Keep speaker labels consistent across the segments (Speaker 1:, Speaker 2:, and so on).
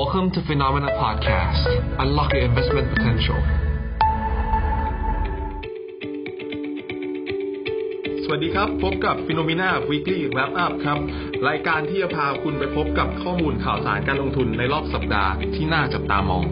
Speaker 1: Welcome to Phenomena Podcast. Unlock your investment potential.
Speaker 2: สวัสดีครับ พบกับ Phenomena Weekly Wrap Up ครับ รายการที่จะพาคุณไปพบกับข้อมูลข่าวสารการลงทุนในรอบสัปดาห์ที่น่าจับตามอง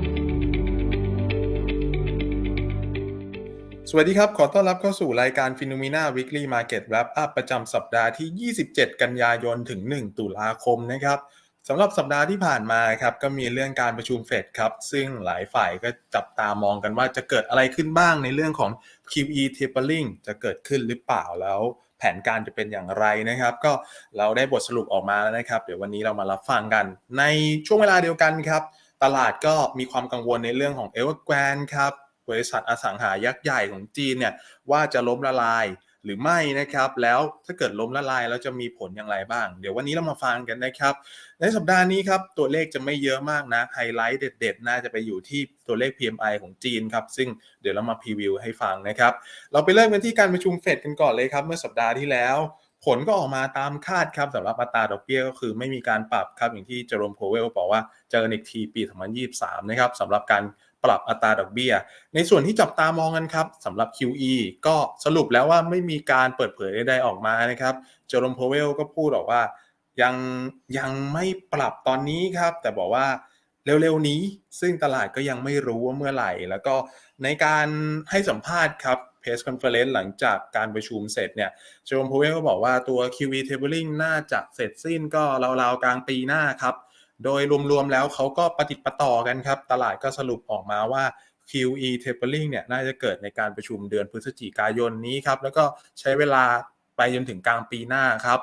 Speaker 3: สวัสดีครับ ขอต้อนรับเข้าสู่รายการ Phenomena Weekly Market Wrap Up ประจำสัปดาห์ที่ 27 กันยายน ถึง 1 ตุลาคมนะครับ สำหรับสัปดาห์ที่ผ่านมาครับก็มีเรื่องการประชุมเฟดครับ ซึ่งหลายฝ่ายก็จับตามองกันว่าจะเกิดอะไรขึ้นบ้างในเรื่องของ QE tapering จะเกิดขึ้นหรือเปล่าแล้ว แผนการจะเป็นอย่างไรนะครับ ก็เราได้บทสรุปออกมาแล้วนะครับ เดี๋ยววันนี้เรามารับฟังกัน ในช่วงเวลาเดียวกันครับ ตลาดก็มีความกังวลในเรื่องของ e v e r g r a n d ครับบริษัทอสังหายักษ์ใหญ่ของจีนเนี่ยว่าจะล้มละลาย หรือไม่นะครับ แล้วถ้าเกิดล้มละลายแล้วจะมีผลอย่างไรบ้าง เดี๋ยววันนี้เรามาฟังกันนะครับ ในสัปดาห์นี้ครับตัวเลขจะไม่เยอะมากนะไฮไลท์เด็ดๆ น่าจะไปอยู่ที่ตัวเลข PMI ของจีนครับ ซึ่งเดี๋ยวเรามาพรีวิวให้ฟังนะครับ เราไปเริ่มกันที่การประชุมเฟดกันก่อนเลยครับเมื่อสัปดาห์ที่แล้วผลก็ออกมาตามคาดครับสำหรับอัตราดอกเบี้ยก็คือไม่มีการปรับครับอย่างที่เจอร์มโพเวลบอกว่าเจอกันอีกทีปี 2023 นะครับสำหรับการ ปรับอัตราดอกเบี้ย ในส่วนที่จับตามองกันครับสำหรับ QE ก็สรุปแล้วว่าไม่มีการเปิดเผยใดๆออกมานะครับเจอร์มโพเวลก็พูดบอกว่า ยังยังไม่ปรับตอนนี้ครับ แต่บอกว่าเร็วๆนี้ ซึ่งตลาดก็ยังไม่รู้ว่าเมื่อไหร่ แล้วก็ในการให้สัมภาษณ์ครับเพสคอนเฟอเรนซ์หลังจากการประชุมเสร็จเนี่ยเจอร์มโพเวลก็บอกว่าตัว QE tapering น่าจะเสร็จสิ้นก็ราวๆกลางปีหน้าครับ โดยรวมๆแล้วเขาก็ปฏิประต่อกันครับ ตลาดก็สรุปออกมาว่า QE tapering เนี่ยน่าจะเกิดในการประชุมเดือนพฤศจิกายนนี้ครับ แล้วก็ใช้เวลาไปจนถึงกลางปีหน้าครับ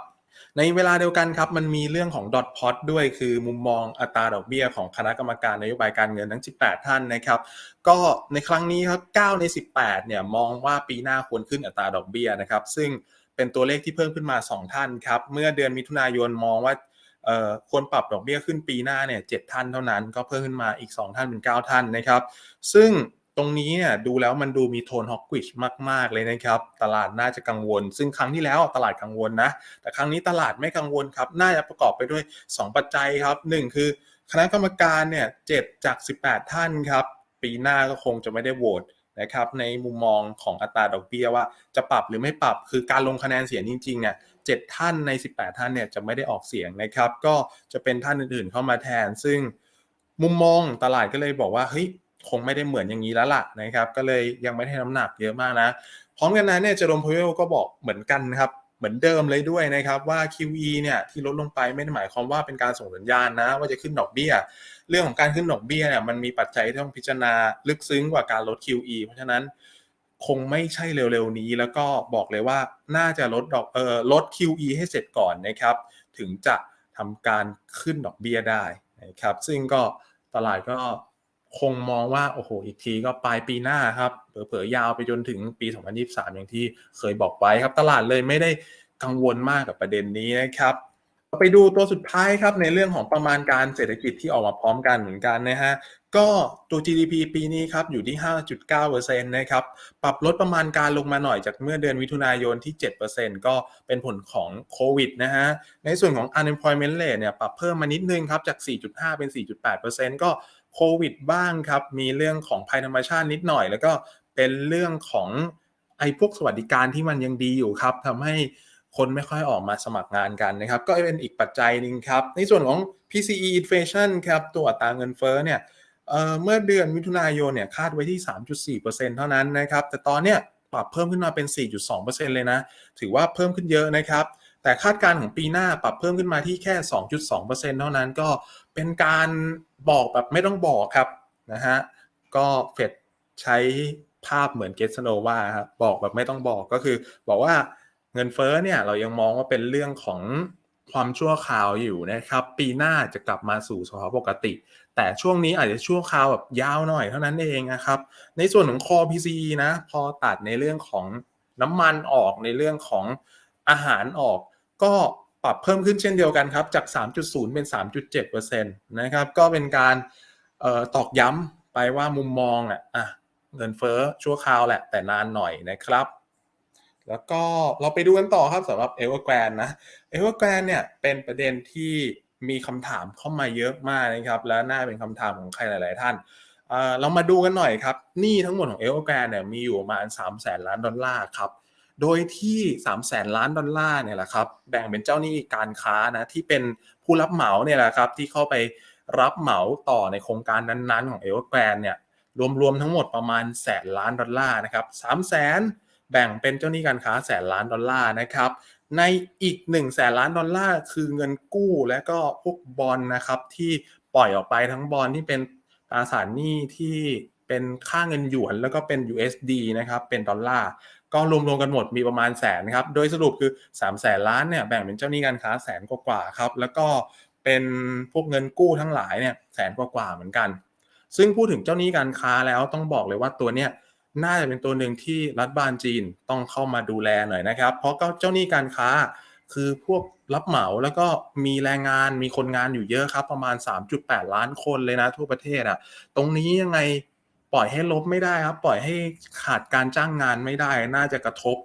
Speaker 3: ในเวลาเดียวกันครับมันมีเรื่องของ dot plot ด้วยคือมุมมองอัตราดอกเบี้ยของคณะกรรมการนโยบายการเงินทั้ง 18 ท่านนะครับ ก็ในครั้งนี้ครับ 9 ใน 18 เนี่ยมองว่าปีหน้าควรขึ้นอัตราดอกเบี้ยนะครับ ซึ่งเป็นตัวเลขที่เพิ่มขึ้นมา 2 ท่านครับ เมื่อเดือนมิถุนายนมองว่า ควรปรับดอกเบี้ยขึ้นปีหน้าเนี่ยเท่านเท่านั้น ก็เพิ่มขึ้นมาอีก 2 ท่านเป็น 9 ท่านนะครับ ซึ่งตรงนี้เนี่ยดูแล้วมันดูมีโทนฮอกกิชมาก ๆ เลยนะครับ ตลาดน่าจะกังวล ซึ่งครั้งที่แล้วตลาดกังวลนะ แต่ครั้งนี้ตลาดไม่กังวลครับ น่าจะประกอบไปด้วย 2 ปัจจัยครับ 1 คือคณะกรรมการเนี่ยเจ็ดจาก 18 ท่านครับ ปีหน้าก็คงจะไม่ได้โหวต นะครับในมุมมองของอัตราดอกเบี้ยว่าจะปรับหรือไม่ปรับคือการลงคะแนนเสียงจริงๆเนี่ยเจ็ดท่านใน 18 ท่านเนี่ยจะไม่ได้ออกเสียงนะครับ ก็จะเป็นท่านอื่นๆเข้ามาแทน ซึ่งมุมมองตลาดก็เลยบอกว่าเฮ้ยคงไม่ได้เหมือนอย่างนี้แล้วล่ะนะครับ ก็เลยยังไม่ได้น้ำหนักเยอะมากนะ พร้อมกันนั้นเนี่ยเจอร์มพเวลก็บอกเหมือนกันครับ เหมือนเดิมเลยด้วยนะครับว่า QE เนี่ยที่ลดลงไปไม่ได้หมายความว่าเป็นการส่งสัญญาณนะ ว่าจะขึ้นดอกเบี้ย เรื่องของการขึ้นดอกเบี้ยเนี่ยมันมีปัจจัยที่ต้องพิจารณาลึกซึ้งกว่าการลด QE เพราะฉะนั้นคงไม่ใช่เร็วๆนี้ แล้วก็บอกเลยว่าน่าจะลดดอกเออลด QE ให้เสร็จก่อนนะครับ ถึงจะทำการขึ้นดอกเบี้ยได้นะครับซึ่งก็ตลาดก็ คงมองว่าโอ้โหอีกทีก็ปลายปีหน้าครับเผลอๆยาวไปจนถึงปี 2023 อย่างที่เคยบอกไว้ครับ ตลาดเลยไม่ได้กังวลมากกับประเด็นนี้นะครับไปดูตัวสุดท้ายครับในเรื่องของประมาณการเศรษฐกิจที่ออกมาพร้อมกันเหมือนกันนะฮะก็ตัว GDP ปีนี้ครับอยู่ที่ 5.9%นะครับปรับลดประมาณการลงมาหน่อยจากเมื่อเดือนมิถุนายนที่ 7%ก็เป็นผลของโควิดนะฮะในส่วนของ unemployment rate เนี่ยปรับเพิ่มมานิดนึงครับจาก 4.5 เป็น 4.8%ก็ โควิดบ้างครับ มีเรื่องของภัยธรรมชาตินิดหน่อย แล้วก็เป็นเรื่องของไอ้พวกสวัสดิการที่มันยังดีอยู่ครับทำให้คนไม่ค่อยออกมาสมัครงานกันนะครับ ก็เป็นอีกปัจจัยหนึ่งครับ ในส่วนของ PCE inflation ครับตัวอัตราเงินเฟ้อเนี่ยเเมื่อเดือนมิถุนายนเนี่ยคาดไว้ที่ 3.4%เท่านั้นนะครับ แต่ตอนเนี้ยปรับเพิ่มขึ้นมาเป็น 4.2%เลยนะ ถือว่าเพิ่มขึ้นเยอะนะครับ แต่คาดการณ์ของปีหน้าปรับเพิ่มขึ้นมาที่แค่ 2.2%เท่านั้นก็เป็นการ บอกแบบไม่ต้องบอกครับนะฮะก็เฟดใช้ภาพเหมือนเกสโนวาครับบอกแบบไม่ต้องบอกก็คือ บอกว่าเงินเฟ้อเนี่ยเรายังมองว่าเป็นเรื่องของความชั่วคราวอยู่นะครับ ปีหน้าจะกลับมาสู่สภาวะปกติ แต่ช่วงนี้อาจจะชั่วคราวแบบยาวหน่อยเท่านั้นเองนะครับ ในส่วนของ core PCE นะพอตัดในเรื่องของน้ำมันออกในเรื่องของอาหารออก ก็ ปรับเพิ่มขึ้นเช่นเดียวกันครับ จาก 3.0 เป็น 3.7%นะครับ ก็เป็นการออตอกย้ำไปว่ามุมมองอะเงินเฟ้อชั่วคราวแหละ แต่นานหน่อยนะครับ แล้วก็เราไปดูกันต่อครับสำหรับ Evergrande นนะ Evergrande เนี่ยเป็นประเด็นที่มีคำถามเข้ามาเยอะมากนะครับ และน่าเป็นคำถามของใครหลาย ๆ ท่านเออเรามาดูกันหน่อยครับหนี้ทั้งหมดของเอลแกรนเนี่ยมีอยู่ประมาณ3แสนล้านดอลลาร์ครับ โดยที่3แสนล้านดอลลาร์เนี่ยแหละครับแบ่งเป็นเจ้าหนี้การค้านะที่เป็นผู้รับเหมาเนี่ยแหละครับที่เข้าไปรับเหมาต่อในโครงการนั้นๆ ของเอลแกรนเนี่ยรวมๆทั้งหมดประมาณแสนล้านดอลลาร์นะครับสามแสนแบ่งเป็นเจ้าหนี้การค้าแสนล้านดอลลาร์นะครับในอีก1แสนล้านดอลลาร์คือเงินกู้และก็พวกบอลนะครับที่ปล่อยออกไปทั้งบอลที่เป็นตราสารหนี้ที่เป็นค่าเงินหยวนแล้วก็เป็น USD นะครับเป็นดอลลาร์ ก็รวมๆกันหมดมีประมาณแสนครับ โดยสรุปคือ3แสนล้านเนี่ยแบ่งเป็นเจ้าหนี้การค้าแสนกว่าครับ แล้วก็เป็นพวกเงินกู้ทั้งหลายเนี่ยแสนกว่าเหมือนกัน ซึ่งพูดถึงเจ้าหนี้การค้าแล้วต้องบอกเลยว่าตัวเนี้ยน่าจะเป็นตัวหนึ่งที่รัฐบาลจีนต้องเข้ามาดูแลหน่อยนะครับ เพราะก็เจ้าหนี้การค้าคือพวกรับเหมาแล้วก็มีแรงงานมีคนงานอยู่เยอะครับ ประมาณ 3.8 ล้านคนเลยนะทั่วประเทศอะ่ะ ตรงนี้ยังไง ปล่อยให้ลบไม่ได้ครับ ปล่อยให้ขาดการจ้างงานไม่ได้ น่าจะกระทบ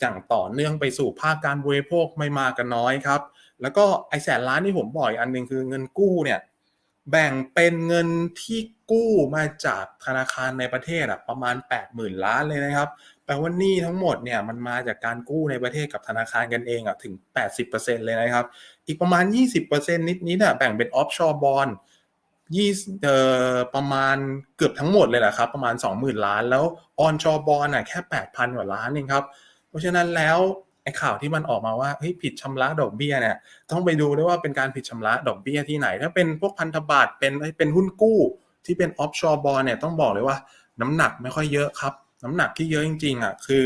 Speaker 3: อย่างต่อเนื่องไปสู่ภาคการบริโภคไม่มากกันน้อยครับ แล้วก็ไอแสนล้านที่ผมบอกอีกอันหนึ่งคือเงินกู้เนี่ยแบ่งเป็นเงินที่กู้มาจากธนาคารในประเทศอะประมาณ 80,000 ล้านเลยนะครับ แปลว่านี้ทั้งหมดเนี่ยมันมาจากการกู้ในประเทศกับธนาคารกันเองอะถึง 80%เลยนะครับ อีกประมาณ 20%นิดๆอะแบ่งเป็นออฟชอร์บอล ยี่เอ่อประมาณเกือบทั้งหมดเลยแหละครับ ประมาณ 20,000 ล้าน แล้วออนชอบอลอะแค่ 8,000 กว่าล้านเองครับ เพราะฉะนั้นแล้วไอ้ข่าวที่มันออกมาว่าเฮ้ยผิดชำระดอกเบี้ยเนี่ยต้องไปดูด้วยว่าเป็นการผิดชำระดอกเบี้ยที่ไหน ถ้าเป็นพวกพันธบัตรเป็นเป็นหุ้นกู้ที่เป็นออฟชอร์บอลเนี่ยต้องบอกเลยว่าน้ำหนักไม่ค่อยเยอะครับ น้ำหนักที่เยอะจริงๆอะคือ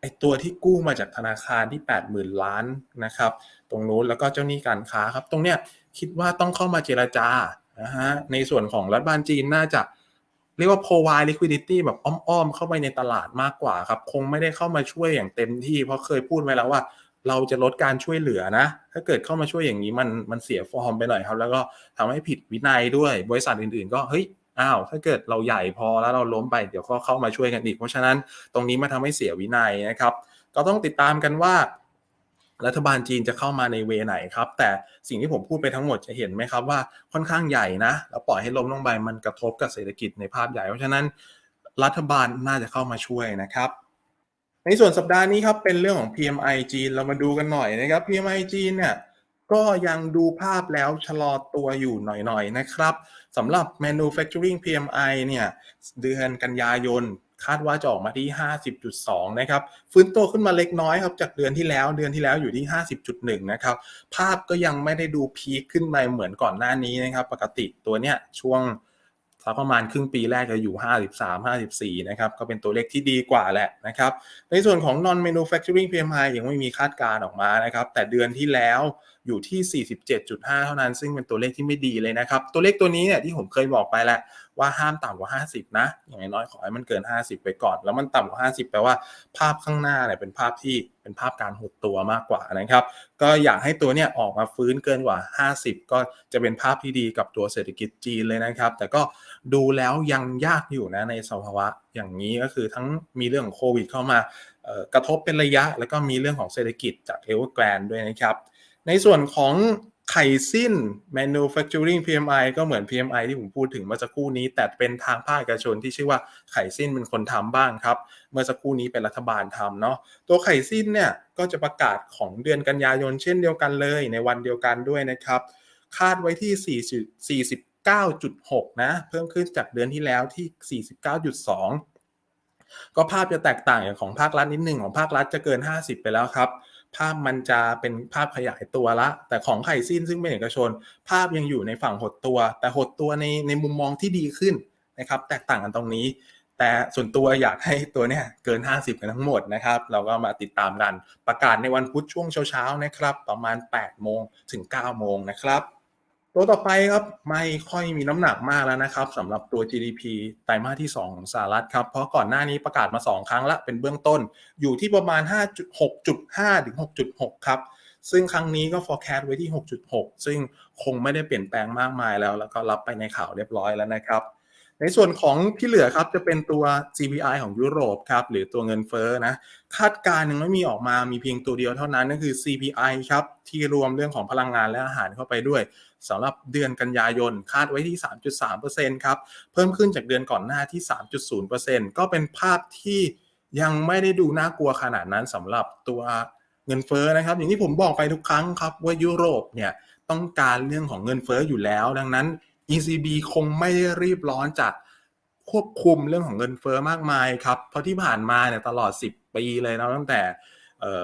Speaker 3: ไอ้ตัวที่กู้มาจากธนาคารที่ 80,000 ล้านนะครับ ตรงนู้นแล้วก็เจ้าหนี้การค้าครับ ตรงเนี้ยคิดว่าต้องเข้ามาเจราจา นะฮะในส่วนของรัฐบาลจีนน่าจะเรียกว่า provide liquidity แบบอ้อมๆ เข้าไปในตลาดมากกว่าครับ คงไม่ได้เข้ามาช่วยอย่างเต็มที่ เพราะเคยพูดไว้แล้วว่า เราจะลดการช่วยเหลือนะ ถ้าเกิดเข้ามาช่วยอย่างนี้มันมันเสียฟอร์มไปหน่อยครับ แล้วก็ทำให้ผิดวินัยด้วย บริษัทอื่นๆ ก็เฮ้ยอ้าวถ้าเกิดเราใหญ่พอแล้วเราล้มไปเดี๋ยวก็เข้ามาช่วยกันอีก เพราะฉะนั้นตรงนี้มาทำให้เสียวินัยนะครับ ก็ต้องติดตามกันว่า รัฐบาลจีนจะเข้ามาในเวไหนครับ แต่สิ่งที่ผมพูดไปทั้งหมดจะเห็นไหมครับว่าค่อนข้างใหญ่นะ แล้วปล่อยให้ล้มลงไปมันกระทบกับเศรษฐกิจในภาพใหญ่ เพราะฉะนั้นรัฐบาลน่าจะเข้ามาช่วยนะครับ ในส่วนสัปดาห์นี้ครับเป็นเรื่องของ PMI จีนเรามาดูกันหน่อยนะครับ PMI จีนเนี่ยก็ยังดูภาพแล้วชะลอตัวอยู่หน่อยๆนะครับสำหรับ manufacturing PMI เนี่ยเดือนกันยายน คาดว่าจะออกมาที่ 50.2 นะครับ ฟื้นตัวขึ้นมาเล็กน้อยครับ จากเดือนที่แล้ว เดือนที่แล้วอยู่ที่ 50.1 นะครับ ภาพก็ยังไม่ได้ดูพีคขึ้นมาเหมือนก่อนหน้านี้นะครับ ปกติตัวเนี้ยช่วงสักประมาณครึ่งปีแรกจะอยู่ 53 54 นะครับ ก็เป็นตัวเลขที่ดีกว่าแหละนะครับ ในส่วนของ non manufacturing PMI ยังไม่มีคาดการณ์ออกมานะครับ แต่เดือนที่แล้วอยู่ที่ 47.5 เท่านั้น ซึ่งเป็นตัวเลขที่ไม่ดีเลยนะครับ ตัวเลขตัวนี้เนี่ยที่ผมเคยบอกไปแล้ว ว่าห้ามต่ำกว่า 50 นะ อย่างน้อยขอให้มันเกิน 50 ไปก่อน แล้วมันต่ำกว่า 50 แปลว่าภาพข้างหน้าเนี่ยเป็นภาพที่เป็นภาพการหดตัวมากกว่านะครับ ก็อยากให้ตัวเนี่ยออกมาฟื้นเกินกว่า 50 ก็จะเป็นภาพที่ดีกับตัวเศรษฐกิจจีนเลยนะครับ แต่ก็ดูแล้วยังยากอยู่นะในสภาวะอย่างนี้ก็คือทั้งมีเรื่องของโควิดเข้ามากระทบเป็นระยะ แล้วก็มีเรื่องของเศรษฐกิจจากเอเวอร์แกรนด้วยนะครับ ในส่วนของ ไข่สิ้น manufacturing PMI ก็เหมือน PMI ที่ผมพูดถึงเมื่อสักครู่นี้ แต่เป็นทางภาคเอกชนที่ชื่อว่าไข่สิ้นเป็นคนทำบ้างครับ เมื่อสักครู่นี้เป็นรัฐบาลทำเนาะตัวไข่สิ้นเนี่ยก็จะประกาศของเดือนกันยายนเช่นเดียวกันเลยในวันเดียวกันด้วยนะครับ คาดไว้ที่49.6 นะ เพิ่มขึ้นจากเดือนที่แล้วที่ 49.2 ก็ภาพจะแตกต่างอย่างของภาครัฐนิดหนึ่งของภาครัฐจะเกิน 50 ไปแล้วครับ ภาพมันจะเป็นภาพขยายตัวละ แต่ของไข่สิ้นซึ่งเป็นเอกชน ภาพยังอยู่ในฝั่งหดตัว แต่หดตัวในในมุมมองที่ดีขึ้นนะครับ แตกต่างกันตรงนี้ แต่ส่วนตัวอยากให้ตัวเนี้ยเกิน 50 กันทั้งหมดนะครับ เราก็มาติดตามกันประกาศในวันพุธช่วงเช้าๆนะครับ ประมาณ8โมงถึง9โมงนะครับ ตัวต่อไปครับไม่ค่อยมีน้ำหนักมากแล้วนะครับสำหรับตัว GDP ไตรมาสที่ 2 ของสหรัฐครับเพราะก่อนหน้านี้ประกาศมา 2 ครั้งละเป็นเบื้องต้น อยู่ที่ประมาณ 5.6.5 ถึง 6.6 ครับ ซึ่งครั้งนี้ก็ forecast ไว้ที่ 6.6 ซึ่งคงไม่ได้เปลี่ยนแปลงมากมายแล้ว แล้วก็รับไปในข่าวเรียบร้อยแล้วนะครับ ในส่วนของที่เหลือครับจะเป็นตัว CPI ของยุโรปครับหรือตัวเงินเฟ้อนะคาดการณ์ยังไม่มีออกมามีเพียงตัวเดียวเท่านั้นนั่นคือ CPI ครับที่รวมเรื่องของพลังงานและอาหารเข้าไปด้วยสำหรับเดือนกันยายนคาดไว้ที่ 3.3%ครับเพิ่มขึ้นจากเดือนก่อนหน้าที่ 3.0%ก็เป็นภาพที่ยังไม่ได้ดูน่ากลัวขนาดนั้นสำหรับตัวเงินเฟ้อนะครับ อย่างที่ผมบอกไปทุกครั้งครับว่ายุโรปเนี่ยต้องการเรื่องของเงินเฟ้ออยู่แล้ว ดังนั้น ECB คงไม่ได้รีบร้อนจากควบคุมเรื่องของเงินเฟ้อมากมายครับ เพราะที่ผ่านมาเนี่ยตลอด 10 ปีเลยนะตั้งแต่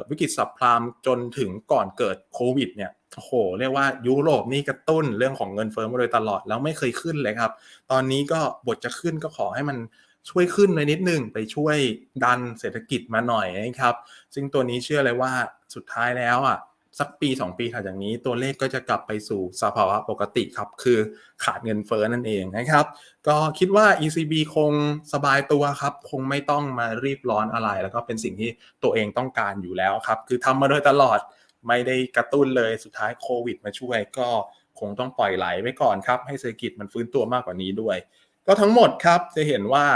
Speaker 3: วิกฤตสับพลามจนถึงก่อนเกิดโควิดเนี่ยโอ้โหเรียกว่ายุโรปนี่กระตุ้นเรื่องของเงินเฟ้อมาโดยตลอดแล้วไม่เคยขึ้นเลยครับ ตอนนี้ก็บทจะขึ้นก็ขอให้มันช่วยขึ้นในนิดนึงไปช่วยดันเศรษฐกิจมาหน่อยนะครับ ซึ่งตัวนี้เชื่อเลยว่าสุดท้ายแล้วอะ สักปี 2 ปีถัดจากนี้ตัวเลขก็จะกลับไปสู่สภาวะปกติครับ คือขาดเงินเฟ้อนั่นเองนะครับ ก็คิดว่า ECB คงสบายตัวครับ คงไม่ต้องมารีบร้อนอะไร แล้วก็เป็นสิ่งที่ตัวเองต้องการอยู่แล้วครับ คือทำมาโดยตลอดไม่ได้กระตุ้นเลยสุดท้ายโควิด มาช่วยก็คงต้องปล่อยไหลไว้ก่อนครับ ให้เศรษฐกิจมันฟื้นตัวมากกว่านี้ด้วย ก็ทั้งหมดครับจะเห็นว่า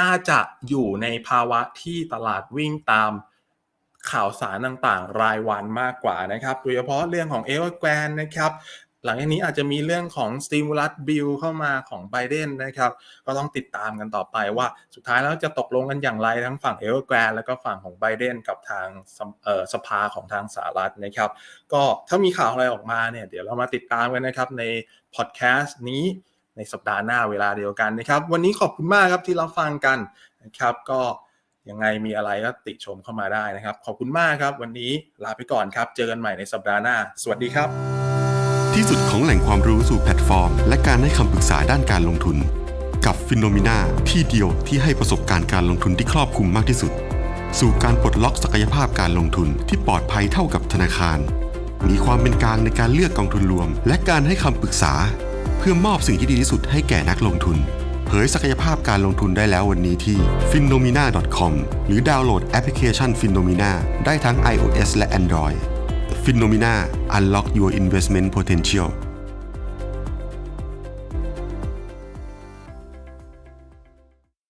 Speaker 3: น่าจะอยู่ในภาวะที่ตลาดวิ่งตาม ข่าวสารต่างๆ รายวันมากกว่านะครับโดยเฉพาะเรื่องของเอเวอร์แกรนนะครับหลังจากนี้อาจจะมีเรื่องของ stimulus bill เข้ามาของไบเดนนะครับ ก็ต้องติดตามกันต่อไปว่าสุดท้ายแล้วจะตกลงกันอย่างไรทั้งฝั่งเอเวอร์แกรนแล้วก็ฝั่งของไบเดนกับทางสภาของทางสหรัฐนะครับ ก็ถ้ามีข่าวอะไรออกมาเนี่ยเดี๋ยวเรามาติดตามกันนะครับในพอดแคสต์นี้ในสัปดาห์หน้าเวลาเดียวกันนะครับ วันนี้ขอบคุณมากครับที่เราฟังกันนะครับ ก็ ยังไงมีอะไรก็ติชมเข้ามาได้นะครับ ขอบคุณมากครับ วันนี้ลาไปก่อนครับ เจอกันใหม่ในสัปดาห์หน้า สวัสดีครับ
Speaker 4: ที่สุดของแหล่งความรู้สู่แพลตฟอร์ม และการให้คำปรึกษาด้านการลงทุน กับฟิโนมิน่าที่เดียวที่ให้ประสบการณ์การลงทุนที่ครอบคลุมมากที่สุด สู่การปลดล็อกศักยภาพการลงทุนที่ปลอดภัยเท่ากับธนาคาร มีความเป็นกลางในการเลือกกองทุนรวม และการให้คำปรึกษา เพื่อมอบสิ่งที่ดีที่สุดให้แก่นักลงทุน ยศักยภาพการลงทุนได้แล้ววันนี้ที่ f i n o m i n a c o m หรือดาวน์โหลดแอปพลิเคชัน f i n o m i n a ได้ทั้ง iOS และ Android f i n o m i n a Unlock Your Investment Potential